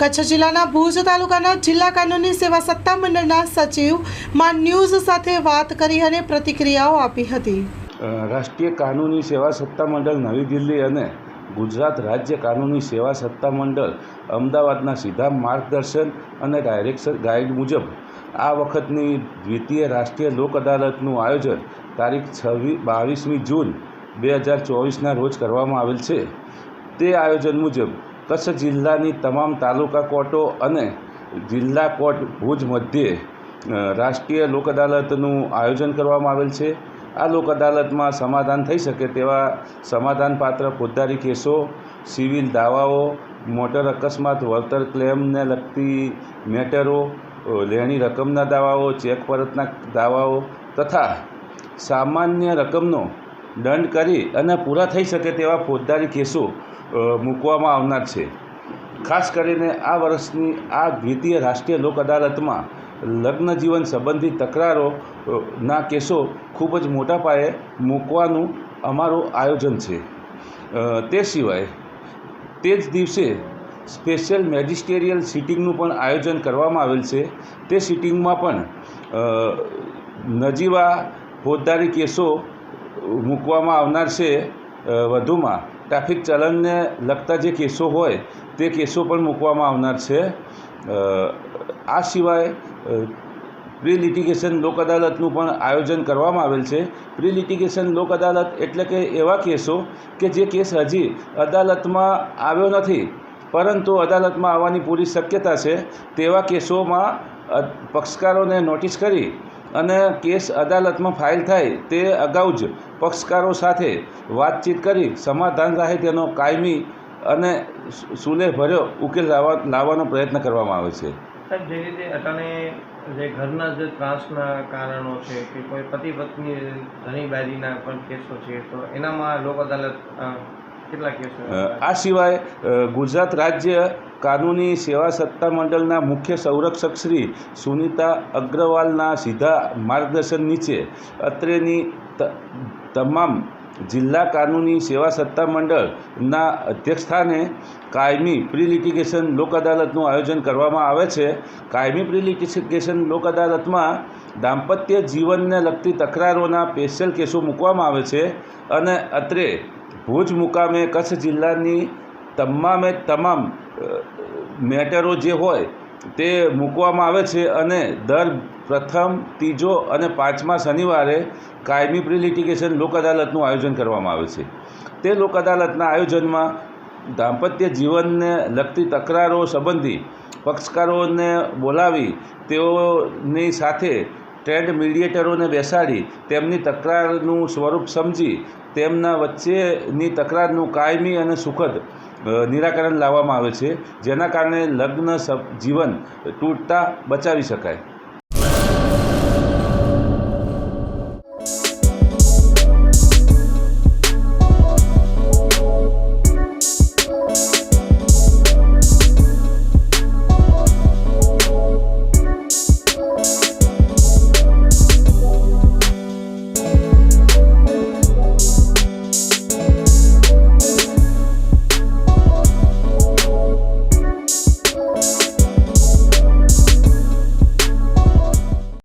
કચ્છ જિલ્લાના ભુજ તાલુકાના જિલ્લા કાનૂની સેવા સત્તા મંડળના સચિવમાં ન્યૂઝ સાથે વાત કરી અને પ્રતિક્રિયાઓ આપી હતી. રાષ્ટ્રીય કાનૂની સેવા સત્તા મંડળ નવી દિલ્હી અને ગુજરાત રાજ્ય કાનૂની સેવા સત્તા મંડળ અમદાવાદના સીધા માર્ગદર્શન અને ડાયરેક્શન ગાઈડ મુજબ આ વખતની દ્વિતીય રાષ્ટ્રીય લોક અદાલતનું આયોજન તારીખ છવ્વીસ બાવીસમી જૂન બે હજાર ચોવીસના રોજ કરવામાં આવેલ છે. તે આયોજન મુજબ કચ્છ જિલ્લાની તમામ તાલુકા કોર્ટો અને જિલ્લા કોર્ટ ભુજ મધ્યે રાષ્ટ્રીય લોક અદાલતનું આયોજન કરવામાં આવેલ છે. આ લોક અદાલતમાં સમાધાન થઈ શકે તેવા સમાધાનપાત્ર ફોજદારી કેસો, સિવિલ દાવાઓ, મોટર અકસ્માત, વળતર ક્લેમને લગતી મેટરો લેણી રકમના દાવાઓ, ચેક પરતના દાવાઓ તથા સામાન્ય રકમનો દંડ કરી અને પૂરા થઈ શકે તેવા ફોજદારી કેસો મૂકવામાં આવનાર છે. ખાસ કરીને આ વર્ષની આ દ્વિતીય રાષ્ટ્રીય લોક અદાલતમાં લગ્ન જીવન સંબંધિત તકરારોના કેસો ખૂબ જ મોટા પાયે મૂકવાનું અમારું આયોજન છે. તે સિવાય તે જ દિવસે સ્પેશિયલ મેજિસ્ટેરિયલ સિટિંગનું પણ આયોજન કરવામાં આવેલ છે. તે સિટિંગમાં પણ નજીવા ફોજદારી કેસો મૂકવામાં આવનાર છે વધુમાં. ટ્રાફિક ચલણને લગતા જે કેસો હોય, તે કેસો પણ મૂકવામાં આવનાર છે. આ સિવાય પ્રી લિટિગેશન લોક અદાલતનું પણ આયોજન કરવામાં આવેલ છે. પ્રી લિટિગેશન લોક અદાલત એટલે કે એવા કેસો કે જે કેસ હજી અદાલતમાં આવ્યો નથી, પરંતુ અદાલતમાં આવવાની પૂરી શક્યતા છે, તેવા કેસોમાં પક્ષકારોને નોટિસ કરી અને કેસ અદાલતમાં ફાઇલ થાય તે અગાઉ જ પક્ષકારો સાથે વાતચીત કરી સમાધાન રહે તેનો કાયમી અને સુલે સુલેહભર્યો ઉકેલ લાવવા, લાવવાનો પ્રયત્ન કરવામાં આવે છે. સાહેબ, જે રીતે અટાણે જે ઘરના જે ત્રાસના કારણો છે કે કોઈ પતિ પત્ની ધણીબાજીના પણ કેસો છે, તો એનામાં લોક અદાલત આ સિવાય ગુજરાત રાજ્ય કાનૂની સેવા સત્તા મંડળના મુખ્ય સંરક્ષક શ્રી સુનિતા અગ્રવાલના સીધા માર્ગદર્શન નીચે અત્રેની તમામ જિલ્લા કાનૂની સેવા સત્તા મંડળના અધ્યક્ષસ્થાને કાયમી પ્રી લિટિગેશન લોક અદાલતનું આયોજન કરવામાં આવે છે. કાયમી પ્રી લોક અદાલતમાં દાંપત્ય જીવનને લગતી તકરારોના સ્પેશિયલ કેસો મૂકવામાં આવે છે અને અત્રે ભુજ મુકામે કચ્છ જિલ્લાની તમામે તમામ મેટરો જે હોય તે મૂકવામાં આવે છે અને દર પ્રથમ, ત્રીજો અને પાંચમા શનિવારે કાયમી પ્રી લિટિગેશન લોક અદાલતનું આયોજન કરવામાં આવે છે. તે લોક અદાલતના આયોજનમાં દાંપત્ય જીવનને લગતી તકરારો સંબંધી પક્ષકારોને બોલાવી તેઓની સાથે ટ્રેન્ડ મીડિયેટરોને બેસાડી તેમની તકરારનું સ્વરૂપ સમજી તેમના વચ્ચેની તકરારનું કાયમી અને સુખદ નિરાકરણ લાવવામાં આવે છે, જેના કારણે લગ્ન જીવન તૂટતા બચાવી શકાય.